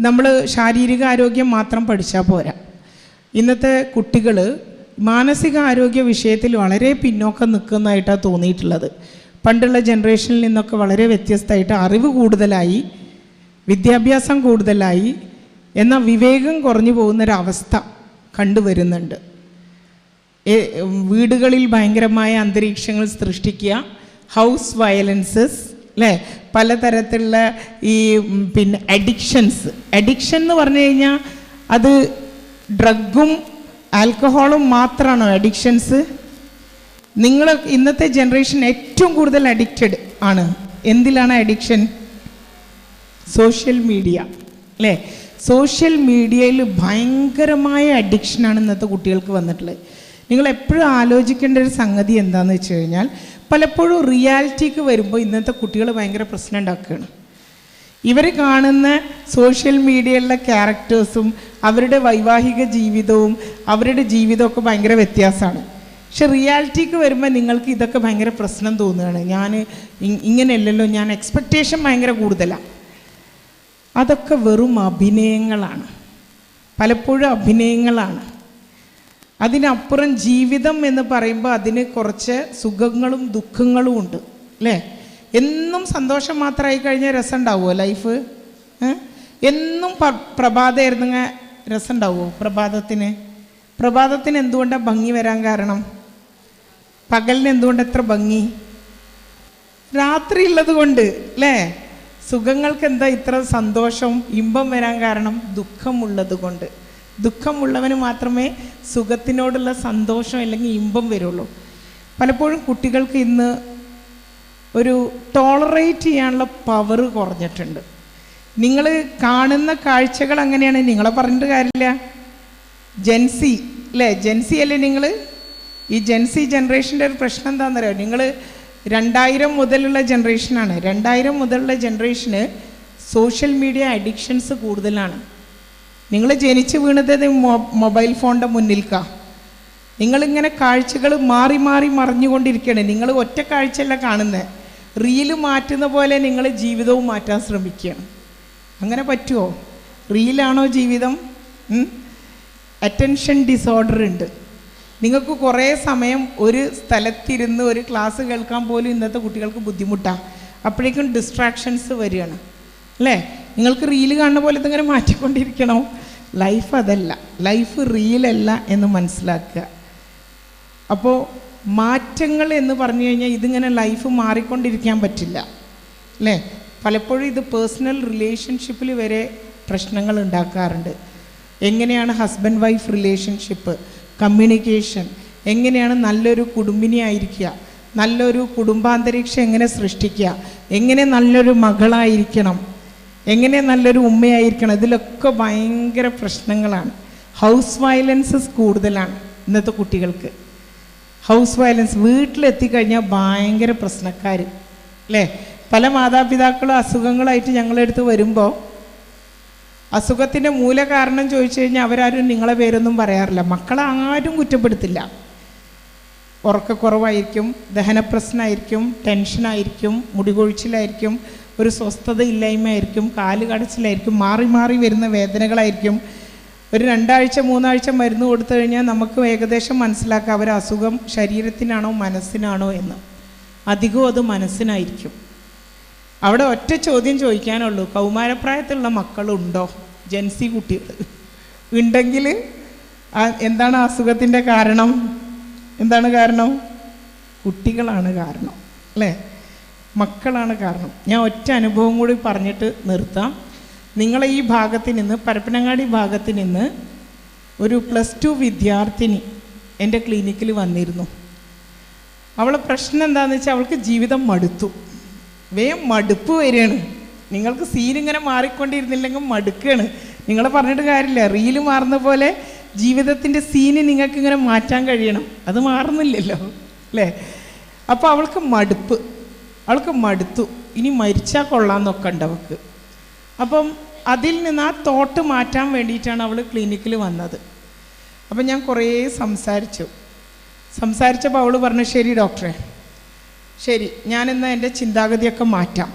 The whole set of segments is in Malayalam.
നമ്മൾ ശാരീരിക ആരോഗ്യം മാത്രം പഠിച്ചാൽ പോരാ. ഇന്നത്തെ കുട്ടികൾ മാനസിക ആരോഗ്യ വിഷയത്തിൽ വളരെ പിന്നോക്കം നിൽക്കുന്നതായിട്ടാണ് തോന്നിയിട്ടുള്ളത്. പണ്ടുള്ള ജനറേഷനിൽ നിന്നൊക്കെ വളരെ വ്യത്യസ്തമായിട്ട് അറിവ് കൂടുതലായി വിദ്യാഭ്യാസം കൂടുതലായി എന്നാൽ വിവേകം കുറഞ്ഞു പോകുന്നൊരവസ്ഥ കണ്ടുവരുന്നുണ്ട്. വീടുകളിൽ ഭയങ്കരമായ അന്തരീക്ഷങ്ങൾ സൃഷ്ടിക്കുക ഹൗസ് വയലൻസസ് അല്ലേ പലതരത്തിലുള്ള ഈ പിന്നെ അഡിക്ഷൻസ് അഡിക്ഷൻ എന്ന് പറഞ്ഞു കഴിഞ്ഞാൽ അത് ഡ്രഗും ആൽക്കഹോളും മാത്രമാണോ അഡിക്ഷൻസ് നിങ്ങൾ ഇന്നത്തെ ജനറേഷൻ ഏറ്റവും കൂടുതൽ അഡിക്റ്റഡ് ആണ്. എന്തിലാണ് അഡിക്ഷൻ സോഷ്യൽ മീഡിയ അല്ലേ സോഷ്യൽ മീഡിയയിൽ ഭയങ്കരമായ അഡിക്ഷനാണ് ഇന്നത്തെ കുട്ടികൾക്ക് വന്നിട്ടുള്ളത്. നിങ്ങൾ എപ്പോഴും ആലോചിക്കേണ്ട ഒരു സംഗതി എന്താണെന്ന് വെച്ച് കഴിഞ്ഞാൽ പലപ്പോഴും റിയാലിറ്റിക്ക് വരുമ്പോൾ ഇന്നത്തെ കുട്ടികൾ ഭയങ്കര പ്രശ്നം ഉണ്ടാക്കുകയാണ്. ഇവർ കാണുന്ന സോഷ്യൽ മീഡിയയിലെ ക്യാരക്ടേഴ്സും അവരുടെ വൈവാഹിക ജീവിതവും അവരുടെ ജീവിതമൊക്കെ ഭയങ്കര വ്യത്യാസമാണ്. പക്ഷെ റിയാലിറ്റിക്ക് വരുമ്പോൾ നിങ്ങൾക്ക് ഇതൊക്കെ ഭയങ്കര പ്രശ്നം തോന്നുകയാണ്. ഞാൻ ഇങ്ങനെയല്ലല്ലോ ഞാൻ എക്സ്പെക്റ്റേഷൻ ഭയങ്കര കൂടുതലാണ് അതൊക്കെ വെറും അഭിനയങ്ങളാണ്. പലപ്പോഴും അഭിനയങ്ങളാണ്. അതിനപ്പുറം ജീവിതം എന്ന് പറയുമ്പോൾ അതിന് കുറച്ച് സുഖങ്ങളും ദുഃഖങ്ങളും ഉണ്ട് അല്ലേ? എന്നും സന്തോഷം മാത്രമായി കഴിഞ്ഞാൽ രസം ഉണ്ടാവുമോ ലൈഫ് എന്നും പ്രഭാതമായിരുന്നെങ്കിൽ രസം ഉണ്ടാവുമോ പ്രഭാതത്തിന്? പ്രഭാതത്തിന് എന്തുകൊണ്ടാണ് ഭംഗി വരാൻ കാരണം? പകലിന് എന്തുകൊണ്ട് എത്ര ഭംഗി? രാത്രി ഉള്ളത് കൊണ്ട് അല്ലേ? സുഖങ്ങൾക്ക് എന്താ ഇത്ര സന്തോഷം ഇമ്പം വരാൻ കാരണം ദുഃഖമുള്ളത് കൊണ്ട്. ദുഃഖമുള്ളവന് മാത്രമേ സുഖത്തിനോടുള്ള സന്തോഷം അല്ലെങ്കിൽ ഇമ്പം വരുള്ളൂ. പലപ്പോഴും കുട്ടികൾക്ക് ഇന്ന് ഒരു ടോളറേറ്റ് ചെയ്യാനുള്ള പവർ കുറഞ്ഞിട്ടുണ്ട്. നിങ്ങൾ കാണുന്ന കാഴ്ചകൾ അങ്ങനെയാണ്. നിങ്ങളെ പറഞ്ഞിട്ട് കാര്യമില്ല. ജെൻസി അല്ലേ ജെൻസി അല്ലേ നിങ്ങൾ? ഈ ജെൻസി ജനറേഷന്റെ ഒരു പ്രശ്നം എന്താണെന്ന് അറിയാം നിങ്ങൾ രണ്ടായിരം മുതലുള്ള ജനറേഷനാണ് രണ്ടായിരം മുതലുള്ള ജനറേഷന് സോഷ്യൽ മീഡിയ അഡിക്ഷൻസ് കൂടുതലാണ്. നിങ്ങൾ ജനിച്ച് വീണത് മൊബൈൽ ഫോണിന്റെ മുന്നിൽക്കാ. നിങ്ങളിങ്ങനെ കാഴ്ചകൾ മാറി മാറി മറിഞ്ഞുകൊണ്ടിരിക്കുകയാണ് നിങ്ങൾ ഒറ്റ കാഴ്ചയല്ല കാണുന്നത് റീൽ മാറ്റുന്ന പോലെ നിങ്ങൾ ജീവിതവും മാറ്റാൻ ശ്രമിക്കുകയാണ്. അങ്ങനെ പറ്റുമോ റീലാണോ ജീവിതം? അറ്റൻഷൻ ഡിസോർഡർ ഉണ്ട്. നിങ്ങൾക്ക് കുറേ സമയം ഒരു സ്ഥലത്തിരുന്ന് ഒരു ക്ലാസ് കേൾക്കാൻ പോലും ഇന്നത്തെ കുട്ടികൾക്ക് ബുദ്ധിമുട്ടാണ് അപ്പോഴേക്കും ഡിസ്ട്രാക്ഷൻസ് വരികയാണ്. അല്ലേ? നിങ്ങൾക്ക് റീൽ കാണുന്ന പോലെ ഇതിങ്ങനെ മാറ്റിക്കൊണ്ടിരിക്കണോ? ലൈഫ് അതല്ല. ലൈഫ് റിയലല്ല എന്ന് മനസ്സിലാക്കുക. അപ്പോൾ മാറ്റങ്ങൾ എന്ന് പറഞ്ഞു കഴിഞ്ഞാൽ ഇതിങ്ങനെ ലൈഫ് മാറിക്കൊണ്ടിരിക്കാൻ പറ്റില്ല. അല്ലേ? പലപ്പോഴും ഇത് പേഴ്സണൽ റിലേഷൻഷിപ്പിൽ വരെ പ്രശ്നങ്ങൾ ഉണ്ടാക്കാറുണ്ട്. എങ്ങനെയാണ് ഹസ്ബൻഡ് വൈഫ് റിലേഷൻഷിപ്പ് കമ്മ്യൂണിക്കേഷൻ എങ്ങനെയാണ് നല്ലൊരു കുടുംബിനി ആയിരിക്കുക? നല്ലൊരു കുടുംബാന്തരീക്ഷം എങ്ങനെ സൃഷ്ടിക്കുക? എങ്ങനെ നല്ലൊരു മകളായിരിക്കണം? എങ്ങനെ നല്ലൊരു ഉമ്മയായിരിക്കണം? ഇതിലൊക്കെ ഭയങ്കര പ്രശ്നങ്ങളാണ്. ഹൗസ് വയലൻസസ് കൂടുതലാണ് ഇന്നത്തെ കുട്ടികൾക്ക്. ഹൗസ് വയലൻസ് വീട്ടിലെത്തിക്കഴിഞ്ഞാൽ ഭയങ്കര പ്രശ്നക്കാർ അല്ലേ? പല മാതാപിതാക്കളും അസുഖങ്ങളായിട്ട് ഞങ്ങളുടെ അടുത്ത് വരുമ്പോൾ അസുഖത്തിന്റെ മൂല കാരണം ചോദിച്ചു കഴിഞ്ഞാൽ അവരാരും നിങ്ങളെ പേരൊന്നും പറയാറില്ല. മക്കളെ ആരും കുറ്റപ്പെടുത്തില്ല. ഉറക്കക്കുറവായിരിക്കും ദഹനപ്രശ്നമായിരിക്കും ടെൻഷനായിരിക്കും മുടികൊഴിച്ചിലായിരിക്കും ഒരു സ്വസ്ഥത ഇല്ലായ്മയായിരിക്കും കാൽ കടച്ചിലായിരിക്കും മാറി മാറി വരുന്ന വേദനകളായിരിക്കും. ഒരു രണ്ടാഴ്ച മൂന്നാഴ്ച മരുന്ന് കൊടുത്തു കഴിഞ്ഞാൽ നമുക്ക് ഏകദേശം മനസ്സിലാക്കാം അവർ അസുഖം ശരീരത്തിനാണോ മനസ്സിനാണോ എന്ന്. അധികവും അത് മനസ്സിനായിരിക്കും. അവിടെ ഒറ്റ ചോദ്യം ചോദിക്കാനുള്ളൂ കൗമാരപ്രായത്തിലുള്ള മക്കളുണ്ടോ? ജൻസി കുട്ടികൾ. ഉണ്ടെങ്കിൽ എന്താണ് അസുഖത്തിന്റെ കാരണം? എന്താണ് കാരണം? കുട്ടികളാണ് കാരണം അല്ലേ? മക്കളാണ് കാരണം. ഞാൻ ഒറ്റ അനുഭവം കൂടി പറഞ്ഞിട്ട് നിർത്താം. നിങ്ങളെ ഈ ഭാഗത്ത് നിന്ന് പരപ്പനങ്ങാടി ഭാഗത്ത് നിന്ന് ഒരു പ്ലസ് ടു വിദ്യാർത്ഥിനി എന്റെ ക്ലിനിക്കിൽ വന്നിരുന്നു. അവളെ പ്രശ്നം എന്താണെന്ന് വെച്ചാൽ അവൾക്ക് ജീവിതം മടുത്തു. വേഗം മടുപ്പ് വരികയാണ്. നിങ്ങൾക്ക് സീൻ ഇങ്ങനെ മാറിക്കൊണ്ടിരുന്നില്ലെങ്കിൽ മടുക്കുകയാണ് നിങ്ങളെ പറഞ്ഞിട്ട് കാര്യമില്ല. റീൽ മാറുന്ന പോലെ ജീവിതത്തിന്റെ സീന് നിങ്ങൾക്കിങ്ങനെ മാറ്റാൻ കഴിയണം. അത് മാറുന്നില്ലല്ലോ. അല്ലേ? അപ്പോൾ അവൾക്ക് മടുപ്പ്. അവൾക്ക് മടുത്തു. ഇനി മരിച്ചാൽ കൊള്ളാമെന്നൊക്കെ ഉണ്ട് അവൾക്ക്. അപ്പം അതിൽ നിന്ന് ആ തോട്ട് മാറ്റാൻ വേണ്ടിയിട്ടാണ് അവൾ ക്ലിനിക്കിൽ വന്നത്. അപ്പം ഞാൻ കുറേ സംസാരിച്ചു. സംസാരിച്ചപ്പോൾ അവൾ പറഞ്ഞു ശരി ഡോക്ടറെ. ശരി ഞാനിന്ന് എന്റെ ചിന്താഗതിയൊക്കെ മാറ്റാം.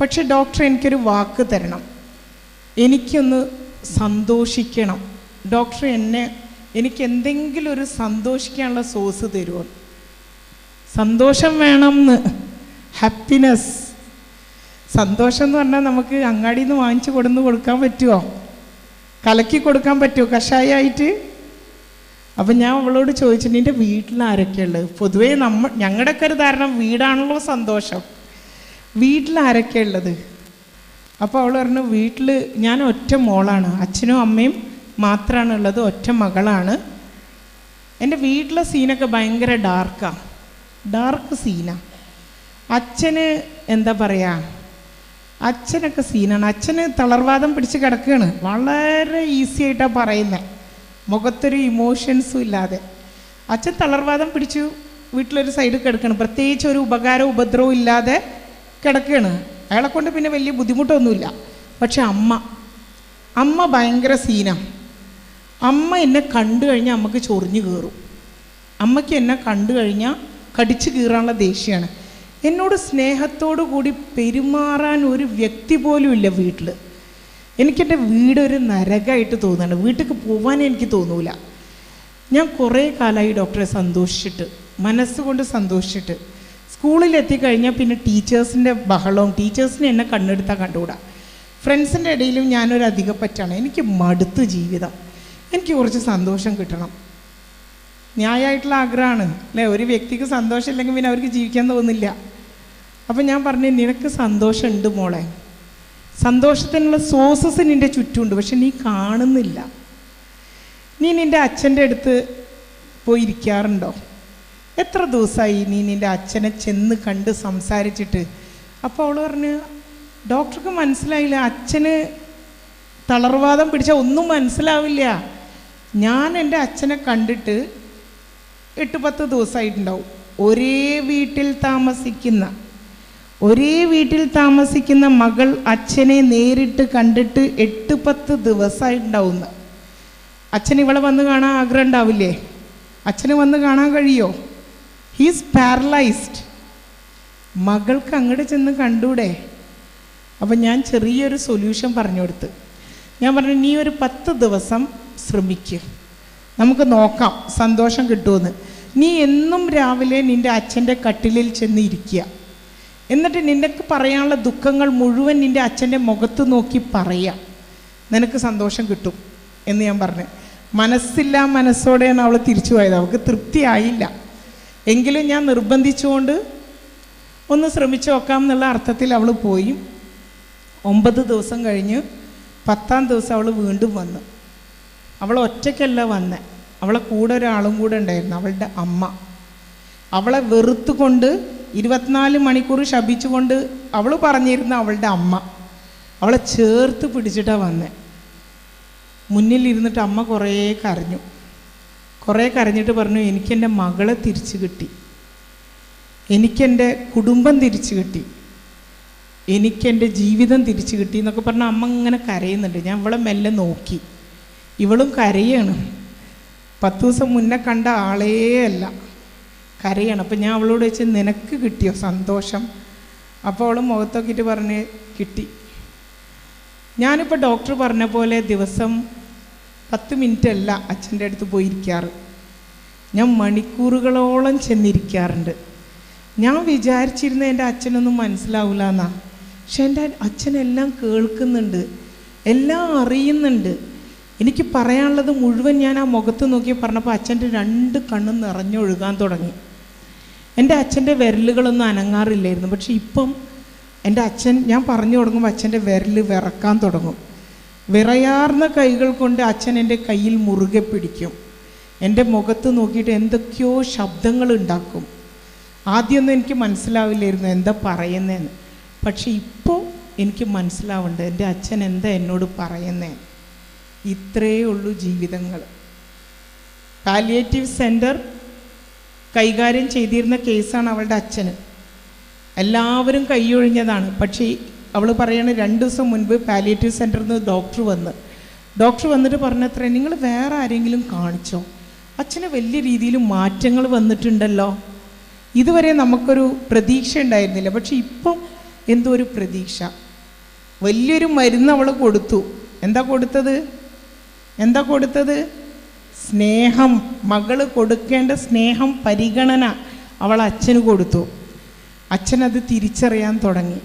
പക്ഷെ ഡോക്ടർ എനിക്കൊരു വാക്ക് തരണം. എനിക്കൊന്ന് സന്തോഷിക്കണം. ഡോക്ടർ എന്നെ എനിക്ക് എന്തെങ്കിലും ഒരു സന്തോഷിക്കാനുള്ള സോഴ്സ് തരുമോ സന്തോഷം വേണം എന്ന് ഹാപ്പിനെസ് സന്തോഷം എന്ന് പറഞ്ഞാൽ നമുക്ക് അങ്ങാടിയിൽ നിന്ന് വാങ്ങിച്ചു കൊടുന്ന് കൊടുക്കാൻ പറ്റുമോ? കലക്കി കൊടുക്കാൻ പറ്റുമോ? കഷായമായിട്ട് അപ്പം ഞാൻ അവളോട് ചോദിച്ചു എന്റെ വീട്ടിൽ ആരൊക്കെയുള്ളത് പൊതുവേ നമ്മ ഞങ്ങളുടെയൊക്കെ ഒരു ധാരണ വീടാണല്ലോ സന്തോഷം. വീട്ടിൽ ആരൊക്കെയുള്ളത് അപ്പോൾ അവൾ പറഞ്ഞു വീട്ടിൽ ഞാൻ ഒറ്റ മോളാണ്. അച്ഛനും അമ്മയും മാത്രമാണ് ഉള്ളത്. ഒറ്റ മകളാണ്. എന്റെ വീട്ടിലെ സീനൊക്കെ ഭയങ്കര ഡാർക്കാണ് ഡാർക്ക് സീനാണ് അച്ഛന് എന്താ പറയുക അച്ഛനൊക്കെ സീനാണ്. അച്ഛന് തളർവാദം പിടിച്ച് കിടക്കുകയാണ് വളരെ ഈസി ആയിട്ടാണ് പറയുന്നത് മുഖത്തൊരു ഇമോഷൻസും ഇല്ലാതെ. അച്ഛൻ തളർവാദം പിടിച്ചു വീട്ടിലൊരു സൈഡിൽ കിടക്കുകയാണ് പ്രത്യേകിച്ച് ഒരു ഉപകാരവും ഉപദ്രവവും ഇല്ലാതെ കിടക്കുകയാണ് അയാളെ കൊണ്ട് പിന്നെ വലിയ ബുദ്ധിമുട്ടൊന്നുമില്ല. പക്ഷെ അമ്മ അമ്മ ഭയങ്കര സീനാണ് അമ്മ എന്നെ കണ്ടു കഴിഞ്ഞാൽ അമ്മയ്ക്ക് ചൊറിഞ്ഞു കീറും. അമ്മയ്ക്ക് എന്നെ കണ്ടു കഴിഞ്ഞാൽ കടിച്ചു കീറാനുള്ള ദേഷ്യമാണ്. എന്നോട് സ്നേഹത്തോടു കൂടി പെരുമാറാൻ ഒരു വ്യക്തി പോലും ഇല്ല വീട്ടിൽ എനിക്കെന്റെ വീടൊരു നരകമായിട്ട് തോന്നുന്നുണ്ട്. വീട്ടിൽ പോകാൻ എനിക്ക് തോന്നൂല. ഞാൻ കുറേ കാലമായി ഡോക്ടറെ സന്തോഷിച്ചിട്ട് മനസ്സുകൊണ്ട് സന്തോഷിച്ചിട്ട്. സ്കൂളിൽ എത്തിക്കഴിഞ്ഞാൽ പിന്നെ ടീച്ചേഴ്സിന്റെ ബഹളവും ടീച്ചേഴ്സിനെ എന്നെ കണ്ണെടുത്താൽ കണ്ടുകൂടാ. ഫ്രണ്ട്സിന്റെ ഇടയിലും ഞാനൊരു അധികപ്പറ്റാണ്. എനിക്ക് മടുത്ത് ജീവിതം. എനിക്ക് കുറച്ച് സന്തോഷം കിട്ടണം. ന്യായമായിട്ടുള്ള ആഗ്രഹമാണ്. അല്ലേ? ഒരു വ്യക്തിക്ക് സന്തോഷമില്ലെങ്കിൽ പിന്നെ അവർക്ക് ജീവിക്കാൻ തോന്നില്ല. അപ്പം ഞാൻ പറഞ്ഞു നിനക്ക് സന്തോഷമുണ്ട് മോളെ. സന്തോഷത്തിനുള്ള സോസസ് നിന്റെ ചുറ്റുമുണ്ട് പക്ഷെ നീ കാണുന്നില്ല. നീ നിന്റെ അച്ഛന്റെ അടുത്ത് പോയിരിക്കാറുണ്ടോ? എത്ര ദിവസമായി നീ നിന്റെ അച്ഛനെ ചെന്ന് കണ്ട് സംസാരിച്ചിട്ട്? അപ്പോൾ അവൾ പറഞ്ഞു ഡോക്ടർക്ക് മനസ്സിലായില്ല. അച്ഛന് തളർവാദം പിടിച്ചാൽ ഒന്നും മനസ്സിലാവില്ല. ഞാൻ എന്റെ അച്ഛനെ കണ്ടിട്ട് എട്ട് പത്ത് ദിവസമായിട്ടുണ്ടാവും. ഒരേ വീട്ടിൽ താമസിക്കുന്ന ഒരേ വീട്ടിൽ താമസിക്കുന്ന മകൾ അച്ഛനെ നേരിട്ട് കണ്ടിട്ട് എട്ട് പത്ത് ദിവസമായിട്ടുണ്ടാവുന്ന അച്ഛൻ ഇവളെ വന്ന് കാണാൻ ആഗ്രഹം ഉണ്ടാവില്ലേ? അച്ഛന് വന്ന് കാണാൻ കഴിയോ? ഹീസ് പാരലൈസ്ഡ് മകൾക്ക് അങ്ങോട്ട് ചെന്ന് കണ്ടൂടെ? അപ്പം ഞാൻ ചെറിയൊരു സൊല്യൂഷൻ പറഞ്ഞു കൊടുത്ത്. ഞാൻ പറഞ്ഞു നീ ഒരു പത്ത് ദിവസം ശ്രമിക്കുക നമുക്ക് നോക്കാം സന്തോഷം കിട്ടുമെന്ന്. നീ എന്നും രാവിലെ നിന്റെ അച്ഛന്റെ കട്ടിലിൽ ചെന്ന് ഇരിക്കുക. എന്നിട്ട് നിനക്ക് പറയാനുള്ള ദുഃഖങ്ങൾ മുഴുവൻ നിന്റെ അച്ഛന്റെ മുഖത്ത് നോക്കി പറയാം. നിനക്ക് സന്തോഷം കിട്ടും എന്ന് ഞാൻ പറഞ്ഞു. മനസ്സില്ല മനസ്സോടെയാണ് അവൾ തിരിച്ചു പോയത്. അവൾക്ക് തൃപ്തിയായില്ല. എങ്കിലും ഞാൻ നിർബന്ധിച്ചുകൊണ്ട് ഒന്ന് ശ്രമിച്ചു നോക്കാം എന്നുള്ള അർത്ഥത്തിൽ അവൾ പോയി. ഒമ്പത് ദിവസം കഴിഞ്ഞ് പത്താം ദിവസം അവൾ വീണ്ടും വന്നു. അവൾ ഒറ്റയ്ക്കല്ല വന്നേ. അവളെ കൂടെ ഒരാളും കൂടെ ഉണ്ടായിരുന്നു. അവളുടെ അമ്മ. അവളെ വെറുത്തുകൊണ്ട് ഇരുപത്തിനാല് മണിക്കൂർ ശപിച്ചുകൊണ്ട് അവൾ പറഞ്ഞിരുന്ന അവളുടെ അമ്മ. അവളെ ചേർത്ത് പിടിച്ചിട്ടാണ് മുന്നിൽ മുന്നിലിരുന്നിട്ട് അമ്മ കുറേ കരഞ്ഞു. കുറേ കരഞ്ഞിട്ട് പറഞ്ഞു എനിക്കെന്റെ മകളെ തിരിച്ചു കിട്ടി. എനിക്കെന്റെ കുടുംബം തിരിച്ചു കിട്ടി. എനിക്കെന്റെ ജീവിതം തിരിച്ചു കിട്ടി. എന്നൊക്കെ പറഞ്ഞാൽ അമ്മ ഇങ്ങനെ കരയുന്നുണ്ട്. ഞാൻ ഇവളെ മെല്ലെ നോക്കി. ഇവളും കരയാണ്. പത്ത് ദിവസം മുന്നേ കണ്ട ആളേ അല്ല. കരയാണ്. അപ്പം ഞാൻ അവളോട് വെച്ച് നിനക്ക് കിട്ടിയോ സന്തോഷം? അപ്പോൾ അവൾ മുഖത്തൊക്കിയിട്ട് പറഞ്ഞ് കിട്ടി. ഞാനിപ്പോൾ ഡോക്ടർ പറഞ്ഞ പോലെ ദിവസം പത്ത് മിനിറ്റ് അല്ല അച്ഛന്റെ അടുത്ത് പോയിരിക്കാറ്. ഞാൻ മണിക്കൂറുകളോളം ചെന്നിരിക്കാറുണ്ട്. ഞാൻ വിചാരിച്ചിരുന്ന എന്റെ അച്ഛനൊന്നും മനസ്സിലാവില്ല എന്നാ പക്ഷെ എന്റെ അച്ഛനെല്ലാം കേൾക്കുന്നുണ്ട് എല്ലാം അറിയുന്നുണ്ട്. എനിക്ക് പറയാനുള്ളത് മുഴുവൻ ഞാൻ ആ മുഖത്ത് നോക്കി പറഞ്ഞപ്പോൾ അച്ഛന്റെ രണ്ട് കണ്ണും നിറഞ്ഞൊഴുകാൻ തുടങ്ങി. എന്റെ അച്ഛന്റെ വിരലുകളൊന്നും അനങ്ങാറില്ലായിരുന്നു. പക്ഷെ ഇപ്പം എന്റെ അച്ഛൻ ഞാൻ പറഞ്ഞു തുടങ്ങുമ്പോൾ അച്ഛന്റെ വിരൽ വിറക്കാൻ തുടങ്ങും. വിറയാർന്ന കൈകൾ കൊണ്ട് അച്ഛൻ എന്റെ കയ്യിൽ മുറുകെ പിടിക്കും. എന്റെ മുഖത്ത് നോക്കിയിട്ട് എന്തൊക്കെയോ ശബ്ദങ്ങൾ ഉണ്ടാക്കും. ആദ്യമൊന്നും എനിക്ക് മനസ്സിലാവില്ലായിരുന്നു എന്താ പറയുന്നതെന്ന് പക്ഷെ ഇപ്പോൾ എനിക്ക് മനസ്സിലാവുന്നുണ്ട് എന്റെ അച്ഛൻ എന്താ എന്നോട് പറയുന്നേ. ഇത്രയേ ഉള്ളൂ ജീവിതങ്ങൾ. പാലിയേറ്റീവ് സെന്റർ കൈകാര്യം ചെയ്തിരുന്ന കേസാണ് അവളുടെ അച്ഛന്. എല്ലാവരും കൈയൊഴിഞ്ഞതാണ്. പക്ഷേ അവൾ പറയണ രണ്ട് ദിവസം മുൻപ് പാലിയേറ്റീവ് സെന്ററിൽ നിന്ന് ഡോക്ടർ വന്ന്. ഡോക്ടർ വന്നിട്ട് പറഞ്ഞത്രേ നിങ്ങൾ വേറെ ആരെങ്കിലും കാണിച്ചോ? അച്ഛന് വലിയ രീതിയിൽ മാറ്റങ്ങൾ വന്നിട്ടുണ്ടല്ലോ. ഇതുവരെ നമുക്കൊരു പ്രതീക്ഷ ഉണ്ടായിരുന്നില്ല. പക്ഷെ ഇപ്പം എന്തോ ഒരു പ്രതീക്ഷ. വലിയൊരു മരുന്ന് അവൾ കൊടുത്തു. എന്താ കൊടുത്തത്? എന്താ കൊടുത്തത്? സ്നേഹം മകൾ കൊടുക്കേണ്ട സ്നേഹം പരിഗണന അവൾ അച്ഛന് കൊടുത്തു. അച്ഛനത് തിരിച്ചറിയാൻ തുടങ്ങി.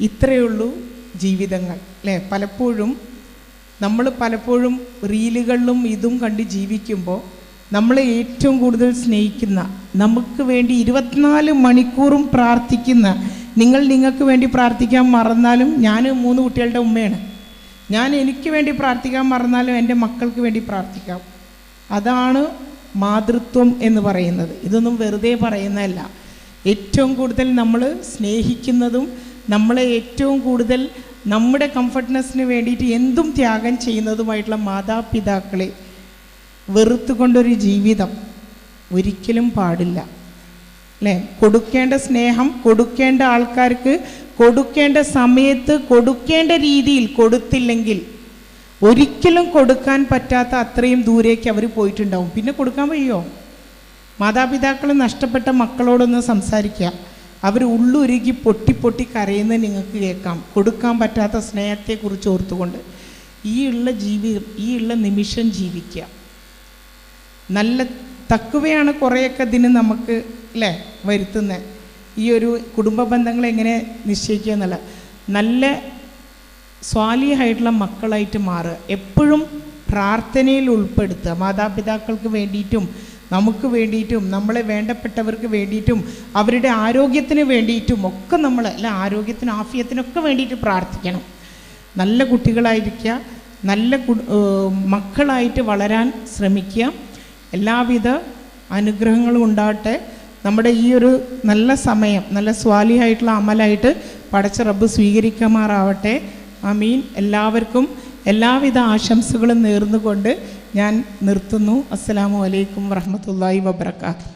ഇത്രയുള്ളൂ ജീവിതങ്ങൾ അല്ലേ? പലപ്പോഴും നമ്മൾ പലപ്പോഴും റീലുകളിലും ഇതും കണ്ട് ജീവിക്കുമ്പോൾ നമ്മളെ ഏറ്റവും കൂടുതൽ സ്നേഹിക്കുന്ന നമുക്ക് വേണ്ടി ഇരുപത്തിനാല് മണിക്കൂറും പ്രാർത്ഥിക്കുന്ന നിങ്ങൾ നിങ്ങൾക്ക് വേണ്ടി പ്രാർത്ഥിക്കാൻ മറന്നാലും ഞാൻ മൂന്ന് കുട്ടികളുടെ ഉമ്മയാണ്. ഞാൻ എനിക്ക് വേണ്ടി പ്രാർത്ഥിക്കാൻ മറന്നാലും എന്റെ മക്കൾക്ക് വേണ്ടി പ്രാർത്ഥിക്കാം. അതാണ് മാതൃത്വം എന്ന് പറയുന്നത്. ഇതൊന്നും വെറുതെ പറയുന്നതല്ല. ഏറ്റവും കൂടുതൽ നമ്മൾ സ്നേഹിക്കുന്നതും നമ്മളെ ഏറ്റവും കൂടുതൽ നമ്മുടെ കംഫർട്ട്നെസ്സിന് വേണ്ടിയിട്ട് എന്തും ത്യാഗം ചെയ്യുന്നതുമായിട്ടുള്ള മാതാപിതാക്കളെ വെറുത്തുകൊണ്ടൊരു ജീവിതം ഒരിക്കലും പാടില്ല. അല്ലേ? കൊടുക്കേണ്ട സ്നേഹം കൊടുക്കേണ്ട ആൾക്കാർക്ക് കൊടുക്കേണ്ട സമയത്ത് കൊടുക്കേണ്ട രീതിയിൽ കൊടുത്തില്ലെങ്കിൽ ഒരിക്കലും കൊടുക്കാൻ പറ്റാത്ത അത്രയും ദൂരേക്ക് അവർ പോയിട്ടുണ്ടാവും. പിന്നെ കൊടുക്കാൻ വയ്യോ? മാതാപിതാക്കൾ നഷ്ടപ്പെട്ട മക്കളോടൊന്ന് സംസാരിക്കുക അവർ ഉള്ളുരുകി പൊട്ടി പൊട്ടി കരയുന്നത് നിങ്ങൾക്ക് കേൾക്കാം. കൊടുക്കാൻ പറ്റാത്ത സ്നേഹത്തെക്കുറിച്ച് ഓർത്തുകൊണ്ട് ഈ ഉള്ള ജീവി ഈ ഉള്ള നിമിഷം ജീവിക്കുക നല്ല തക്കുവയാണ് കുറേയൊക്കെ ഇതിന് നമുക്ക് അല്ലേ വരുത്തുന്നത് ഈ ഒരു കുടുംബ ബന്ധങ്ങൾ എങ്ങനെ നിശ്ചയിക്കുക എന്നല്ല. നല്ല സ്വാലിയായിട്ടുള്ള മക്കളായിട്ട് മാറുക. എപ്പോഴും പ്രാർത്ഥനയിൽ ഉൾപ്പെടുത്തുക. മാതാപിതാക്കൾക്ക് വേണ്ടിയിട്ടും നമുക്ക് വേണ്ടിയിട്ടും നമ്മളെ വേണ്ടപ്പെട്ടവർക്ക് വേണ്ടിയിട്ടും അവരുടെ ആരോഗ്യത്തിന് വേണ്ടിയിട്ടും ഒക്കെ നമ്മൾ അല്ല ആരോഗ്യത്തിന് ആഫിയത്തിനൊക്കെ വേണ്ടിയിട്ട് പ്രാർത്ഥിക്കണം. നല്ല കുട്ടികളായിരിക്കുക. നല്ല മക്കളായിട്ട് വളരാൻ ശ്രമിക്കുക. എല്ലാവിധ അനുഗ്രഹങ്ങളും ഉണ്ടാകട്ടെ നമ്മുടെ ഈ ഒരു നല്ല സമയം നല്ല സ്വാലിയായിട്ടുള്ള അമലായിട്ട് പടച്ച റബ്ബ് സ്വീകരിക്കുമാറാവട്ടെ. അമീൻ എല്ലാവർക്കും എല്ലാവിധ ആശംസകളും നേർന്നുകൊണ്ട് ഞാൻ നിർത്തുന്നു. അസ്സലാമു അലൈക്കും വറഹമത്തല്ലാഹി വബർക്കാത്തു